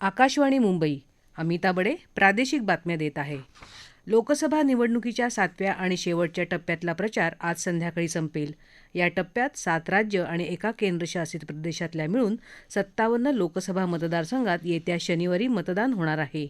आकाशवाणी मुंबई. अमिता बडे प्रादेशिक बातम्या देत आहे. लोकसभा निवडणुकीच्या सातव्या आणि शेवटच्या टप्प्यातला प्रचार आज संध्याकाळी संपेल. या टप्प्यात सात राज्य आणि एका केंद्रशासित प्रदेशातल्या मिळून सत्तावन्न लोकसभा मतदारसंघात येत्या शनिवारी मतदान होणार आहे.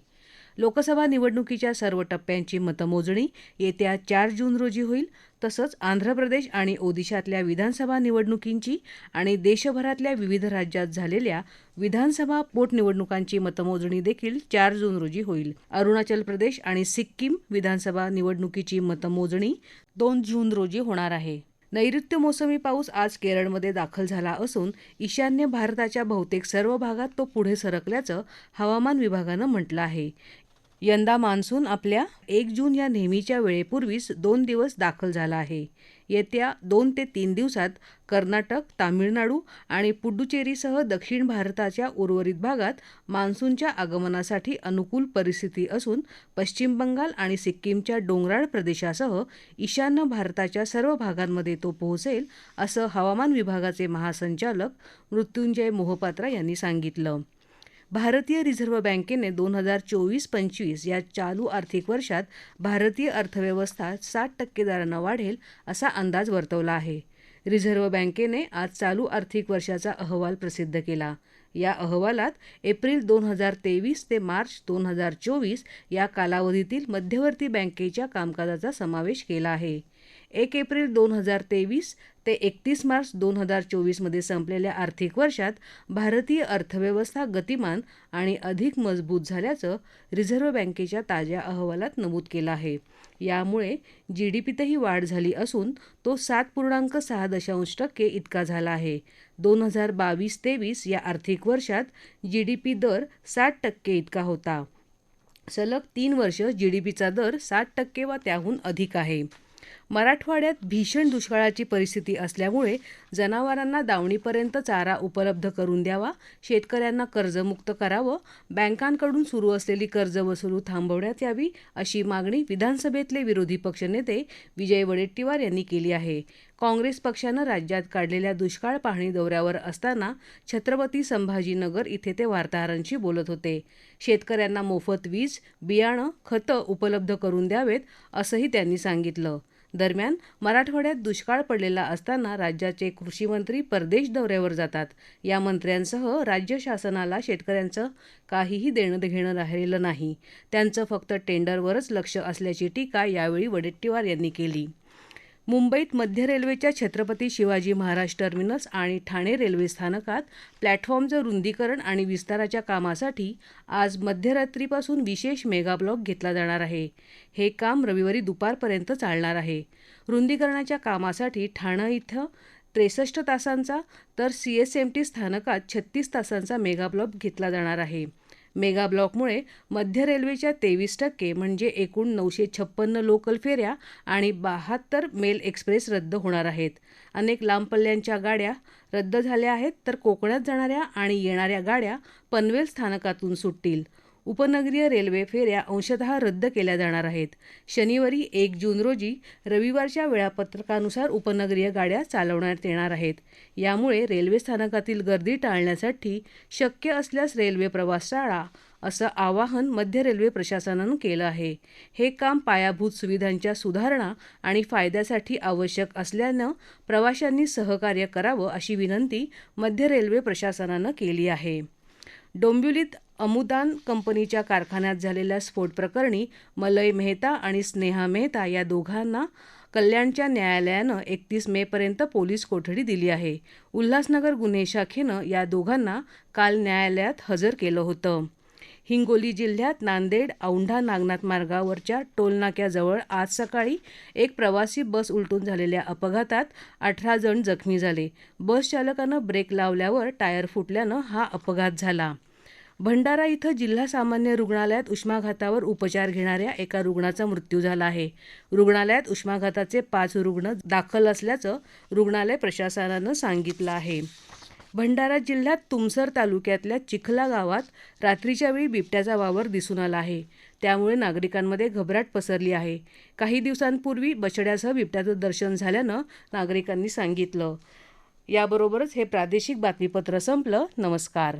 लोकसभा निवडणुकीच्या सर्व टप्प्यांची मतमोजणी येत्या चार जून रोजी होईल. तसंच आंध्र प्रदेश आणि ओदिशातल्या विधानसभा निवडणुकींची आणि देशभरातल्या विविध राज्यात झालेल्या विधानसभा पोटनिवडणुकांची मतमोजणी देखील चार जून रोजी होईल. अरुणाचल प्रदेश आणि सिक्कीम विधानसभा निवडणुकीची मतमोजणी दोन जून रोजी होणार आहे. नैऋत्य मोसमी पाऊस आज केरळमध्ये दाखल झाला असून ईशान्य भारताच्या बहुतेक सर्व भागात तो पुढे सरकल्याचं हवामान विभागानं म्हटलं आहे. यंदा मान्सून आपल्या एक जून या नेहमीच्या वेळेपूर्वीच दोन दिवस दाखल झाला आहे. येत्या दोन ते तीन दिवसात कर्नाटक तामिळनाडू आणि पुडुचेरीसह दक्षिण भारताच्या उर्वरित भागात मान्सूनच्या आगमनासाठी अनुकूल परिस्थिती असून पश्चिम बंगाल आणि सिक्कीमच्या डोंगराळ प्रदेशासह ईशान्य भारताच्या सर्व भागांमध्ये तो पोहोचेल असं हवामान विभागाचे महासंचालक मृत्युंजय मोहपात्रा यांनी सांगितलं. भारतीय रिझर्व्ह बँकेने दोन हजार चोवीस पंचवीस या चालू आर्थिक वर्षात भारतीय अर्थव्यवस्था सात टक्के दरानं वाढेल असा अंदाज वर्तवला आहे. रिझर्व्ह बँकेने आज चालू आर्थिक वर्षाचा अहवाल प्रसिद्ध केला. या अहवालात एप्रिल दोन हजार तेवीस ते मार्च दोन हजार चोवीस या कालावधीतील मध्यवर्ती बँकेच्या कामकाजाचा समावेश केला आहे. एक एप्रिल दोन हजार तेवीस ते एकतीस मार्च दोन हजार चोवीसमध्ये संपलेल्या आर्थिक वर्षात भारतीय अर्थव्यवस्था गतिमान आणि अधिक मजबूत झाल्याचं रिझर्व्ह बँकेच्या ताज्या अहवालात नमूद केलं आहे. यामुळे जी डी पीतही वाढ झाली असून तो सात पूर्णांक सहा दशांश टक्के इतका झाला आहे. दोन हजार बावीस तेवीस या आर्थिक वर्षात जी डी पी दर सात टक्के इतका होता. सलग तीन वर्ष जी डी पीचा दर सात टक्के वा त्याहून अधिक आहे. मराठवाड्यात भीषण दुष्काळाची परिस्थिती असल्यामुळे जनावरांना दावणीपर्यंत चारा उपलब्ध करून द्यावा शेतकऱ्यांना कर्जमुक्त करावं बँकांकडून सुरू असलेली कर्ज वसुली थांबवण्यात यावी अशी मागणी विधानसभेतले विरोधी पक्षनेते विजय वडेट्टीवार यांनी केली आहे. काँग्रेस पक्षानं राज्यात काढलेल्या दुष्काळ पाहणी दौऱ्यावर असताना छत्रपती संभाजीनगर इथे ते वार्ताहरांशी बोलत होते. शेतकऱ्यांना मोफत वीज बियाणं खतं उपलब्ध करून द्यावेत असंही त्यांनी सांगितलं. दरम्यान मराठवाड्यात दुष्काळ पडलेला असताना राज्याचे कृषीमंत्री परदेश दौऱ्यावर जातात. या मंत्र्यांसह राज्य शासनाला शेतकऱ्यांचं काहीही देणं घेणं राहिलेलं नाही. त्यांचं फक्त टेंडरवरच लक्ष असल्याची टीका यावेळी वडेट्टीवार यांनी केली. मुंबईत मध्य रेल्वेच्या छत्रपती शिवाजी महाराज टर्मिनस आणि ठाणे रेल्वे स्थानकात प्लॅटफॉर्मचं रुंदीकरण आणि विस्ताराच्या कामासाठी आज मध्यरात्रीपासून विशेष मेगाब्लॉक घेतला जाणार आहे. हे काम रविवारी दुपारपर्यंत चालणार आहे. रुंदीकरणाच्या कामासाठी ठाणं इथं त्रेसष्ट तासांचा तर सी एस एम टी स्थानकात छत्तीस तासांचा मेगाब्लॉक घेतला जाणार आहे. मेगा ब्लॉकमुळे मध्य रेल्वेच्या तेवीस टक्के म्हणजे एकूण नऊशे छप्पन्न लोकल फेऱ्या आणि बहात्तर मेल एक्सप्रेस रद्द होणार आहेत. अनेक लांब पल्ल्यांच्या गाड्या रद्द झाल्या आहेत तर कोकणात जाणाऱ्या आणि येणाऱ्या गाड्या पनवेल स्थानकातून सुटतील. उपनगरीय रेल्वे फेऱ्या अंशतः रद्द केल्या जाणार आहेत. शनिवारी एक जून रोजी रविवारच्या वेळापत्रकानुसार उपनगरीय गाड्या चालवण्यात येणार आहेत. यामुळे रेल्वे स्थानकातील गर्दी टाळण्यासाठी शक्य असल्यास रेल्वे प्रवास टाळा असं आवाहन मध्य रेल्वे प्रशासनानं केलं आहे. हे काम पायाभूत सुविधांच्या सुधारणा आणि फायद्यासाठी आवश्यक असल्यानं प्रवाशांनी सहकार्य करावं अशी विनंती मध्य रेल्वे प्रशासनानं केली आहे. डोंबिवलीत अमुदान कंपनीच्या कारखान्यात झालेल्या स्फोट प्रकरणी मलय मेहता आणि स्नेहा मेहता या दोघांना कल्याणच्या न्यायालयानं एकतीस मेपर्यंत पोलीस कोठडी दिली आहे. उल्हासनगर गुन्हे शाखेनं या दोघांना काल न्यायालयात हजर केलं होतं. हिंगोली जिल्ह्यात नांदेड औंढा नागनाथ मार्गावरच्या टोलनाक्याजवळ आज सकाळी एक प्रवासी बस उलटून झालेल्या अपघातात अठरा जण जखमी झाले. बस चालकानं ब्रेक लावल्यावर टायर फुटल्यानं हा अपघात झाला. भंडारा इथं जिल्हा सामान्य रुग्णालयात उष्माघातावर उपचार घेणाऱ्या एका रुग्णाचा मृत्यू झाला आहे. रुग्णालयात उष्माघाताचे पाच रुग्ण दाखल असल्याचं रुग्णालय प्रशासनानं सांगितलं आहे. भंडारा जिल्ह्यात तुमसर तालुक्यातल्या चिखला गावात रात्रीच्या वेळी बिबट्याचा वावर दिसून आला आहे. त्यामुळे नागरिकांमध्ये घबराट पसरली आहे. काही दिवसांपूर्वी बछड्यासह बिबट्याचं दर्शन झाल्यानं नागरिकांनी सांगितलं. याबरोबरच हे प्रादेशिक बातमीपत्र संपलं. नमस्कार.